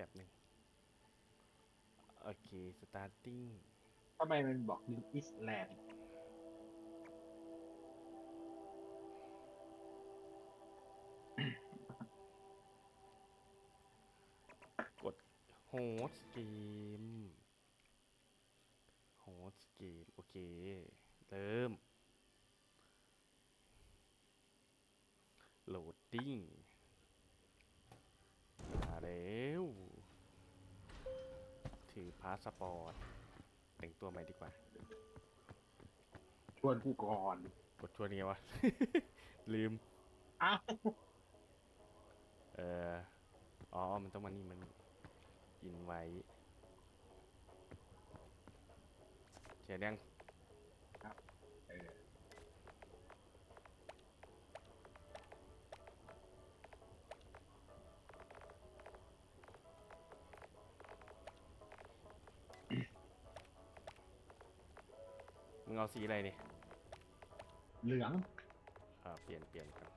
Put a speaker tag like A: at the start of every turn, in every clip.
A: ป๊บหนึ่งโอเค starting
B: ทำไมมันบอกนิวอิสแลนด์
A: กดโฮสเกมโฮสเกมโอเค เริ่มโหลดดิ้งมาแล้วถือ พาสปอร์ตแต่งตัวใหม่ดีกว่า
B: ชวนกูก่อน
A: กดชวนไงวะ ลืม
B: อ้าว
A: เอออ๋อ มันต้องมานี่มันอินไว้เขียนยัง
B: เอา
A: สีอะไรนี่
B: เหลือง
A: อ่าเปลี่ยนเปลี่ยนครับ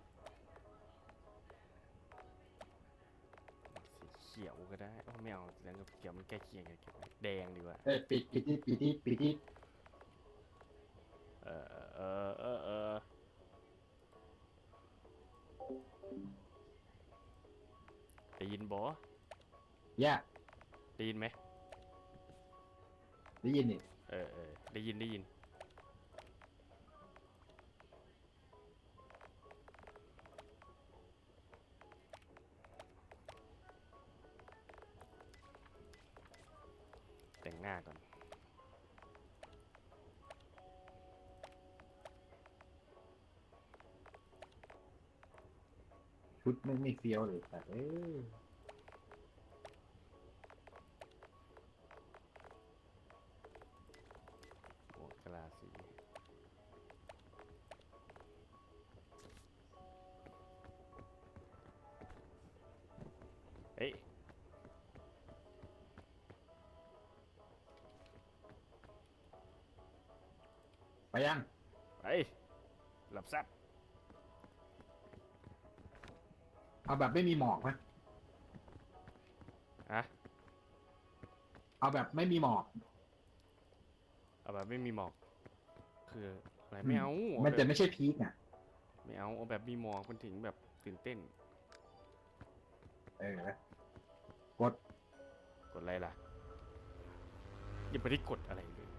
A: สีเขียวก็ได้โอ้ไม่เอาสีแดงกับเขียวมันใกล้เคียงกันเก็บไว้แดงดีกว่า
B: เอ้ยปิดปิดที่ปิดที่ปิดที่
A: เออเออเออเออได้ยินบอ
B: แย่
A: ได้ยินไหม
B: ได้ยินนี่
A: เออเออได้ยินได้ยิน
B: ชุดไม่ไม่เฟี้ยวเลยแต่เอ้ย
A: โอ้กลาสีเอ้ย
B: ไปยัง
A: ไปหลับซับ
B: เอาแบบไม่มีหมอกไหม
A: ฮะ
B: เอาแบบไม่มีหมอก
A: เอาแบบไม่มีหมอก คืออะไร
B: อืม
A: ไม่เอา
B: มั
A: มัน
B: จะไม่ใช่พีคอะ
A: ไม่เอาเอาแบบมีหมอกมันถึงแบบตื่นเต้น
B: เออ
A: กดอะไรล่ะยังไม่ได้กดอะไรเลย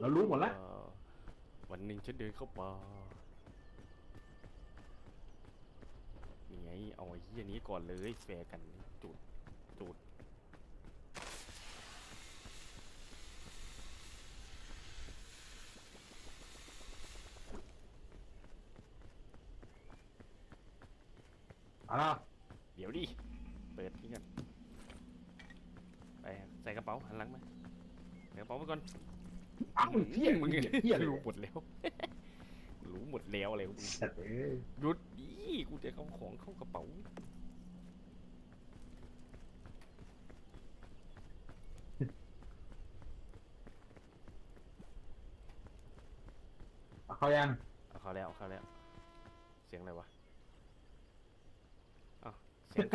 B: เรารู้หมดแล้ว
A: เออวันหนึ่งฉันเดินเข้าป่านี่ไงเอาไอ้เหี้ยนี้ก่อนเลยแฟร์กันจุดจุด
B: เอาละ
A: เดี๋ยวดิเปิดนี่กันไปใส่กระเป๋าหันหลังมาใส่กระเป๋าไปก่อน
B: เอ้าเฮี้ย
A: มึ
B: มึ
A: ง
B: งเฮี้ยเลย
A: รู้หมดแล้ว รู้หมดแล้วอะไรของมึง
B: แต่เอ้ย
A: หยุดดิกูจะเอาของเข้ากระเป๋า
B: เอาเขายัง
A: เอาเข้าแล้วเอาเข้าแล้ว เสียงอะไรวะอ้าวเสียง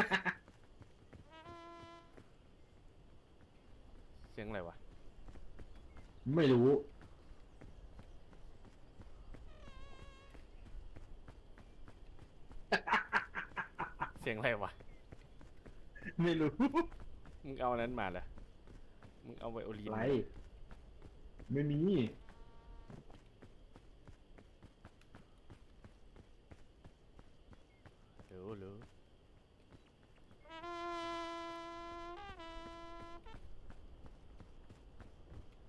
A: เสียงอะไรวะ
B: ไม่รู้
A: เสียงอะไรวะ
B: ไม่รู้
A: มึงเอาอันนั้นมาเหรอมึงเอาไวโอลิน
B: อะไร ไม่มี
A: เร็วเร็ว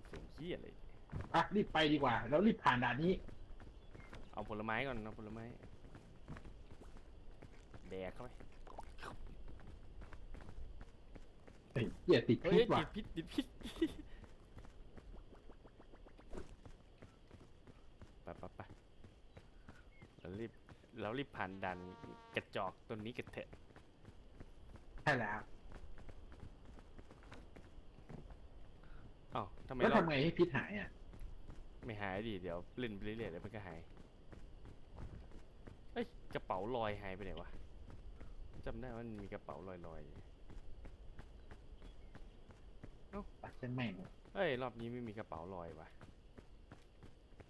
A: เสียงเหี้ยอะไร
B: อะรีบไปดีกว่า แล้วรีบผ่านด่านนี้
A: เอาผลไม้ก่อนเอาผลไม้แดกเข้าไป
B: เฮ้ยเหี้ยติด
A: เฮ้
B: พิ
A: ย
B: ษว่ะ
A: ติดพิษติดพิษไปไปไปเรารีบเรารีบผ่านด่านกระจอกตัวนี้กันเถอะ
B: ใช่แล้ว
A: ทำไม
B: แล้ว
A: รอบ
B: ทำไงให้พิษหายอะ
A: ไม่หายดิเดี๋ยวเล่นไปเรื่อยๆเดี๋ยวมันก็หายเอ้ยกระเป๋าลอยหายไปไหนวะจำได้ว่ามันมีกระเป๋าลอยๆอยู่
B: ปัดเส้นแม่ง
A: เอ้ยรอบนี้ไม่มีกระเป๋าลอยว่ะ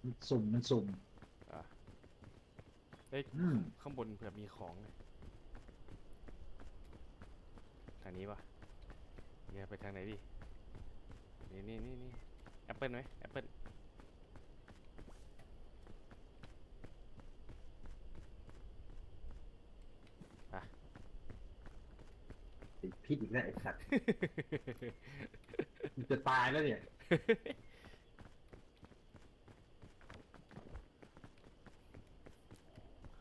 B: มันสุ่มมันสุ่ม
A: อะเอ้ย
B: อืม
A: ข้างบนเผื่อมีของไงทางนี้ปะเนี่ยไปทางไหนดิ นี่นี่นี่นี่แอปเปิลไหมแอปเปิล
B: ติดพิษอีกแล้วไอ้สัตว์ มันจะตายแล้วเนี่ย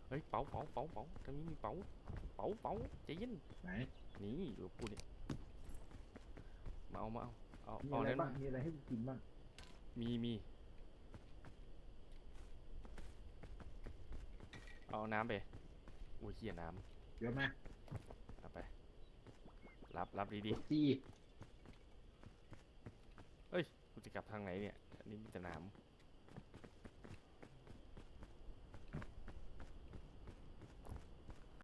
A: เฮ้ยเป๋าเป๋าเป๋าเป๋าทางนี้มีเป๋าเป๋าเป๋าใจเย็น
B: ไหน
A: นี่อยู่กับกูเนี่ยมาเอามาเอา เอา
B: มี
A: เอา
B: อะไร
A: นั้น
B: บ้าง
A: มา
B: มีอะไรให้กูกินบ้าง
A: มีมี เอาน้ำไปอุ้ยเหี้ยน้
B: เยอะไหมำ
A: เอาไป รับรับดีดี
B: จี
A: ๆกูจะกลับทางไหนเนี่ยอันนี้มีแต่น้